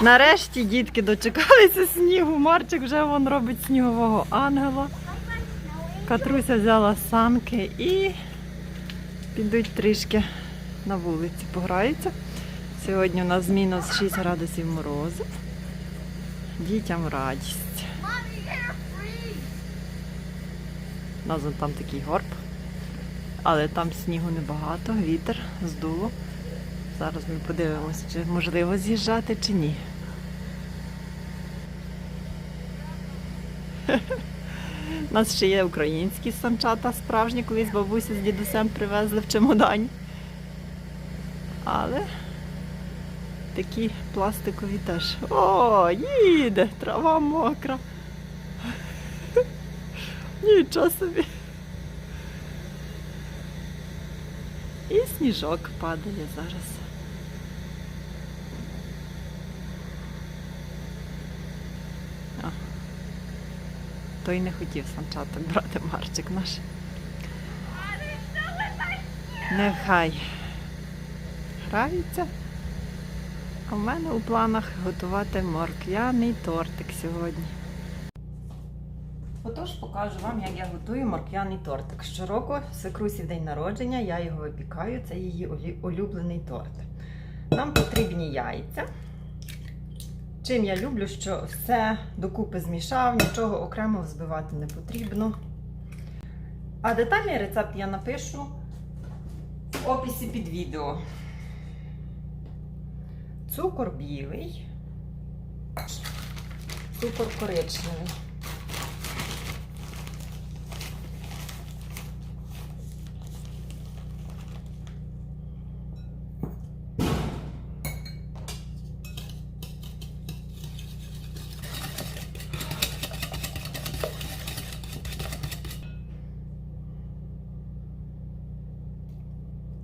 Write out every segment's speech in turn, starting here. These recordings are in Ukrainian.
Нарешті дітки дочекалися снігу. Марчик вже вон робить снігового ангела. Катруся взяла санки і підуть трішки на вулиці, пограються. Сьогодні у нас мінус 6 градусів морозу. Дітям радість. У нас там такий горб, але там снігу небагато, вітер здуло. Зараз ми подивимося, чи можливо з'їжджати чи ні. У нас ще є українські санчата справжні, колись бабуся з дідусем привезли в чемодані. Але такі пластикові теж. О, їде, трава мокра. Нічого собі. І сніжок падає зараз. Той не хотів санчаток брати Марчик наш. Нехай граються. А в мене у планах готувати морквяний тортик сьогодні. Отож покажу вам, як я готую морквяний тортик. Щороку свекрусі день народження, я його випікаю, це її улюблений торт. Нам потрібні яйця. Чим я люблю, що все докупи змішав, нічого окремо взбивати не потрібно. А детальний рецепт я напишу в описі під відео. Цукор білий, цукор коричневий.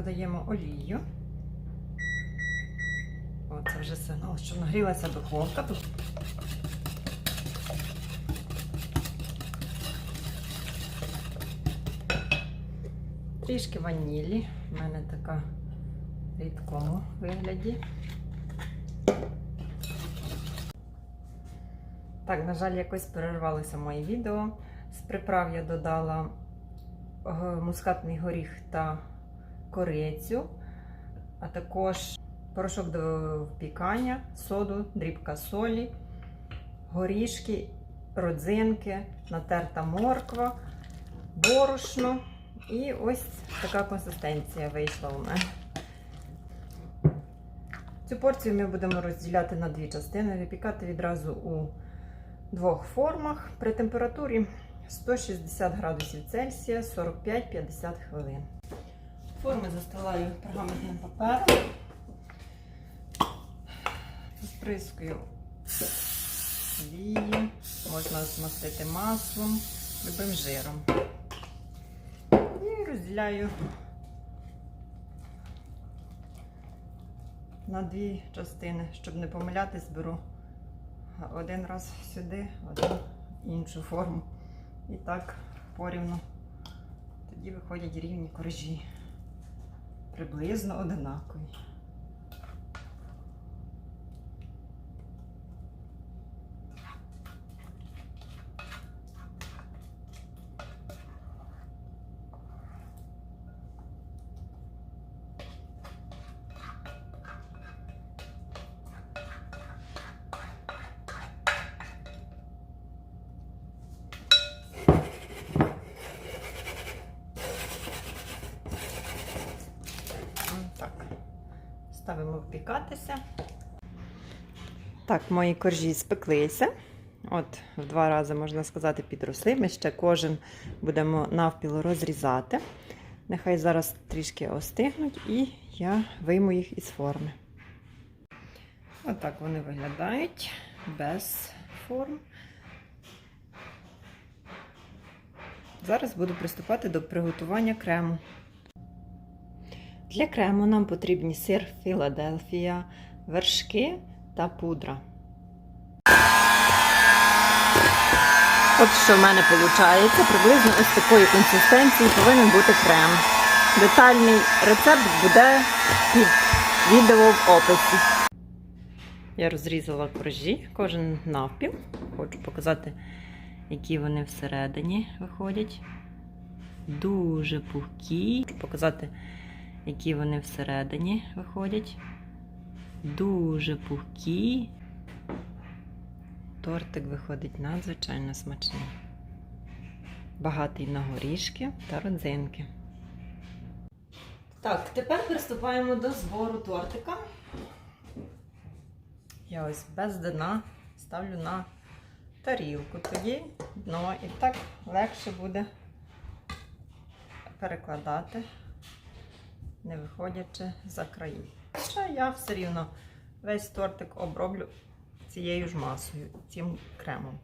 Додаємо олію. О, це вже сигнал, що нагрілася духовка. Тут трішки ванілі. У мене така в рідкому вигляді. Так, на жаль, якось перервалося моє відео. З приправ я додала е, мускатний горіх та корицю, а також порошок до впікання, соду, дрібка солі, горішки, родзинки, натерта морква, борошно. І ось така консистенція вийшла у мене. Цю порцію ми будемо розділяти на дві частини, випікати відразу у двох формах при температурі 160 градусів Цельсія 45-50 хвилин. Форми застилаю пергаментним папером. Сприскую олією, можна змастити маслом, любим жиром. І розділяю на дві частини, щоб не помилятись, беру один раз сюди, один іншу форму. І так порівну. Тоді виходять рівні коржі. Приблизно одинакові. Так, ставимо впікатися. Так, мої коржі спеклися. От, в два рази, можна сказати, підросли. Ми ще кожен будемо навпіл розрізати. Нехай зараз трішки остигнуть, і я вийму їх із форми. Отак вони виглядають без форм. Зараз буду приступати до приготування крему. Для крему нам потрібні сир Філадельфія, вершки та пудра. От що в мене виходить, приблизно ось такої консистенції повинен бути крем. Детальний рецепт буде під відео в описі. Я розрізала коржі, кожен навпіл. Хочу показати, які вони всередині виходять. Дуже пухкі. Хочу показати, які вони всередині виходять. Дуже пухкі. Тортик виходить надзвичайно смачний. Багатий на горішки та родзинки. Так, тепер приступаємо до збору тортика. Я ось без дна ставлю на тарілку тоді дно і так легше буде перекладати, не виходячи за краї. Хоча я все рівно весь тортик оброблю цією ж масою, цим кремом.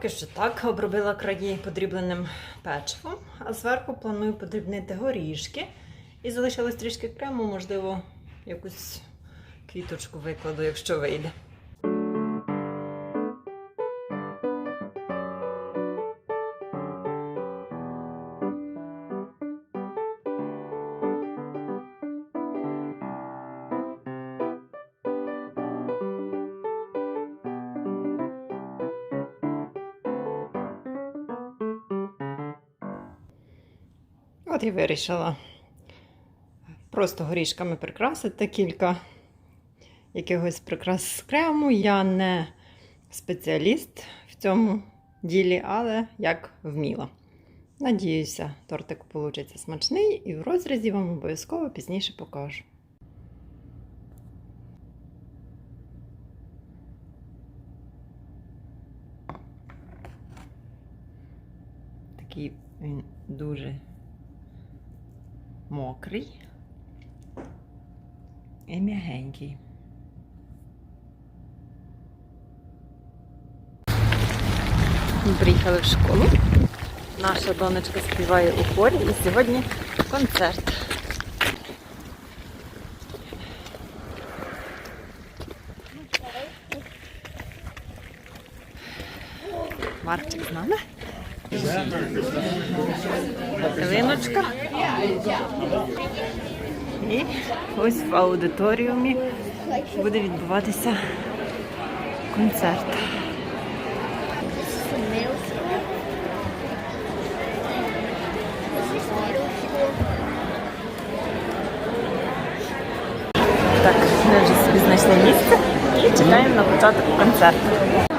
Поки що так, обробила краї подрібленим печивом, а зверху планую подрібнити горішки. І залишилось трішки крему, можливо, якусь квіточку викладу, якщо вийде. От і вирішила просто горішками прикрасити кілька якихось прикрас з крему. Я не спеціаліст в цьому ділі, але як вміла. Надіюся, тортик вийде смачний і в розрізі вам обов'язково пізніше покажу. Такий він дуже мокрий і м'ягенький. Ми приїхали в школу. Наша донечка співає у хорі і сьогодні концерт. Марчик з нами. Ялиночка. І ось в аудиторіумі буде відбуватися концерт. Так, ми вже собі знайшли місце і чекаємо на початок концерту.